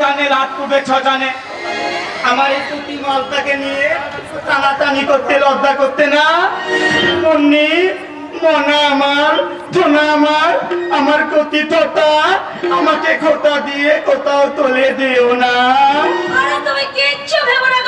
জানে রাত পূর্বে ছজানে। জানে আমার এই তুতি মালটাকে নিয়ে টানাটানি করতে লজ্জা করতে না? মুন্নি মনা আমার ধোনা আমার আমার কথিততা আমাকে খোটা দিয়ে কোথাও তুলে দিও না। তুমি কিচ্ছু ভেবো না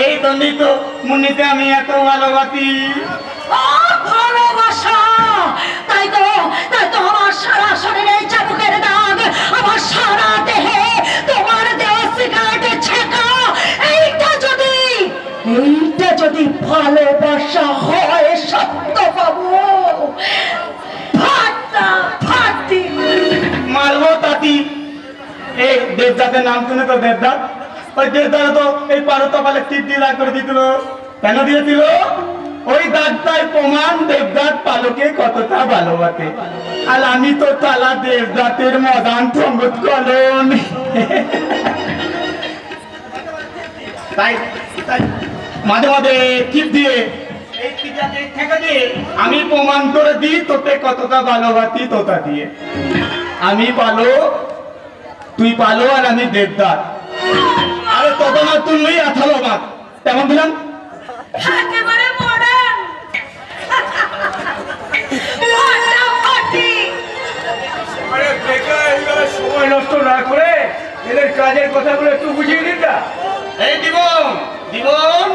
এই দণ্ডিত মুন্নিতে আমি এত ভালোবাসি। ভালোবাসা! তাই তো তাই তো আমার সারা শরীরে চাবুকের দাগ আমার সারা দেহে তোমার দেওয়া সিগারেটের ছেঁকা। এইটা যদি এইটা যদি ভালোবাসা হয় সত্য বাবু মারবো তাতি। এই দেবদাতের নাম শুনে তো দেবদাত ওই দেবদাত তো এই পারো কপালে তীর দিয়ে দাগ করে দিয়েছিল। কেন দিয়েছিল। ওই দাগটাই প্রমাণ দেবদাত পালকে কতটা ভালোবাসে। আর আমি তো তালা দেবদাতের মদান ঠঙ্গত কলন তাই তাই মাঝে মাঝে টিপ দিয়ে আমি প্রমাণ করে দিই তোতে কতটা ভালোবাসি তোতা দিয়ে। আমি পালো, তুই পালো আর আমি দেবদার। তত তুললেই আঠালো মাত তেমন দিলাম? একেবারে মডার্ন আরে বেকার এইভাবে সময় নষ্ট না করে এদের কাজের কথাগুলো একটু বুঝিয়ে দিন না। এই জীবন জীবন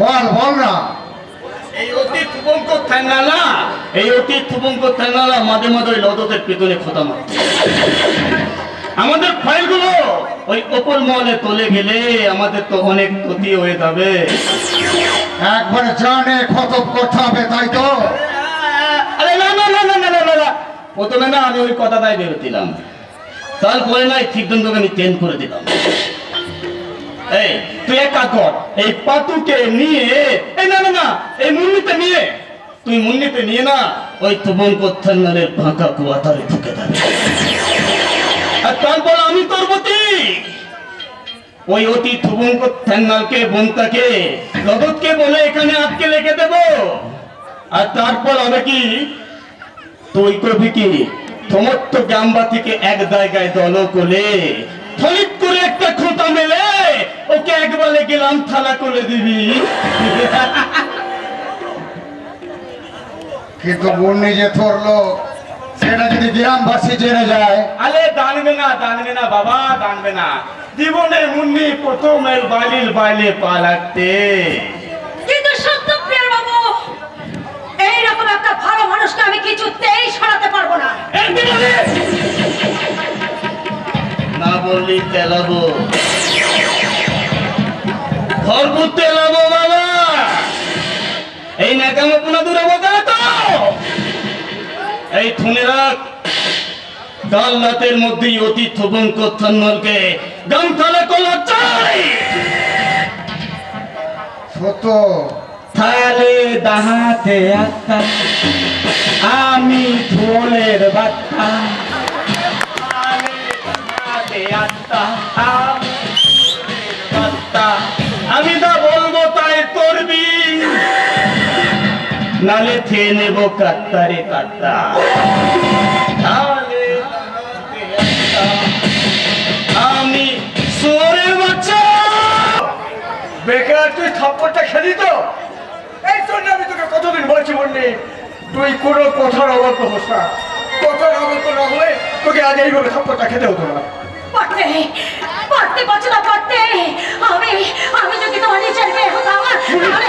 বল বল না। এই অতি থুবঙ্ক ঠ্যাঙ্গা এই অতি থুবঙ্ক ঠ্যাঙ্গা মাঝে মাঝে ওই লদতের পেতনে খোতা আমাদের ফাইলগুলো ওই ওপর মহলে তোলে গেলে আমাদের তো অনেক ক্ষতি হয়ে যাবে। একবারে জানে খতম করতে হবে তাই তো? আরে না না না না না না, না না। প্রথমে না আমি ওই কথাটাই ভেবেছিলাম। তারপরে না এই সিদ্ধান্তকে আমি চেঞ্জ করে দিলাম। এই তুই এক কাজ কর এই পাতুকে নিয়ে এই না না না এই মুন্নিতে নিয়ে তুই মুন্নিতে নিয়ে না ওই তুবন কোথানের ফাঁকা কুয়াতারে ঢুকে দেবে ওই অতি থুবঙ্ক থ্যান্নালকে বন্তাকে রদতকে বলে এখানে আটকে রেখে দেব। আর তারপর হবে কি? তুই করবি কি? সমস্ত গ্রামবাসীকে এক জায়গায় দল করে, ফলিত করে একটা খোঁটা মেলে, ওকে একবারে গেলাম থালা করে দিবি। কিন্তু মুন্নি যে তোর লোক সেটা যদি গ্রামবাসী জেনে যায়। আরে দানবে না দানবে না বাবা দানবে না। জীবনে মুন্নি প্রথম এর বালির বাইলে পা লাগতে। কিন্তু সত্য প্রিয় বাবু এইরকম একটা ভালো মানুষকে আমি কিছুতেই সরাতে পারব না। এই না বললি তেলাবো। ঘরপুর তেলাবো। থুনে রাখ কাল রাতের মধ্যেই অতি থবঙ্ক থন্নলকে গামখালা কলা চাই থালে দাহাতে আত্মা আমি ধোলের বার্তা থালে দাহাতে আত্মা নালে খেয়ে নেব কাত্তারে কাত্তা। আমি বাচ্চা। বেকার তুই থাপ্পড়টা খেলি তো? এই জন্য আমি তোকে কতদিন বলেছি বললি তুই কোনো কথার অবজ্ঞ হোস না। কথার না হলে তোকে আজ এইভাবে থাপ্পড়টা খেতে হতো না। পড়তে পড়তে আমি আমি যদি তোমার মেয়ে হতাম তাহলে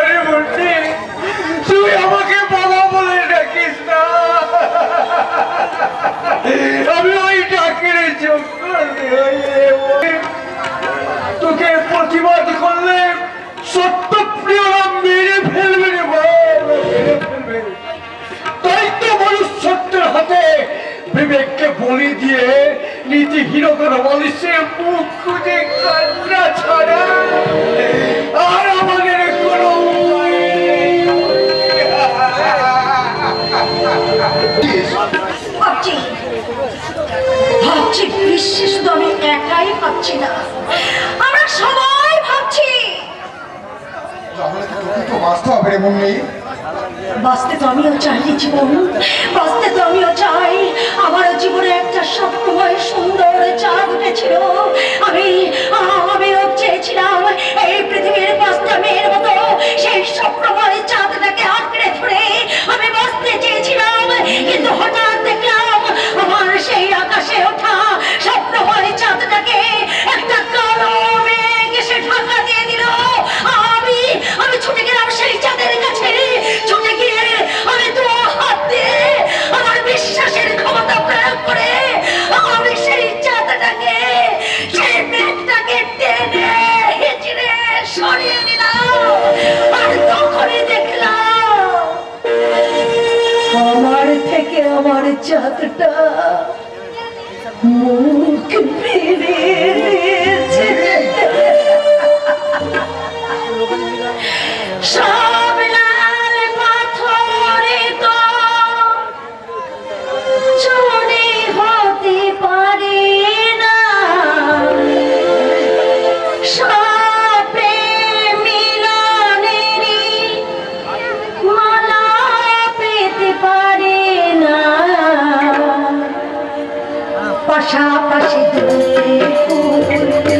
আমি ওই ডাকের তোকে প্রতিবাদ করলে সত্য প্রিয়রা মেরে ফেলবে রে তাই তো মানুষ সত্যের হাতে বিবেককে বলি দিয়ে নীতি হীরকের বলিসে মুখ খুঁজে কান্না ছাড়া। সবাই ভাবছি না। আমরা সবাই ভাবছি। বাঁচতে আমারও জীবনে একটা সবসময় সুন্দর চাঁদ উঠেছিল। ஜாத்துட்டா மூக்கு மேலே I'm not sure be able to do.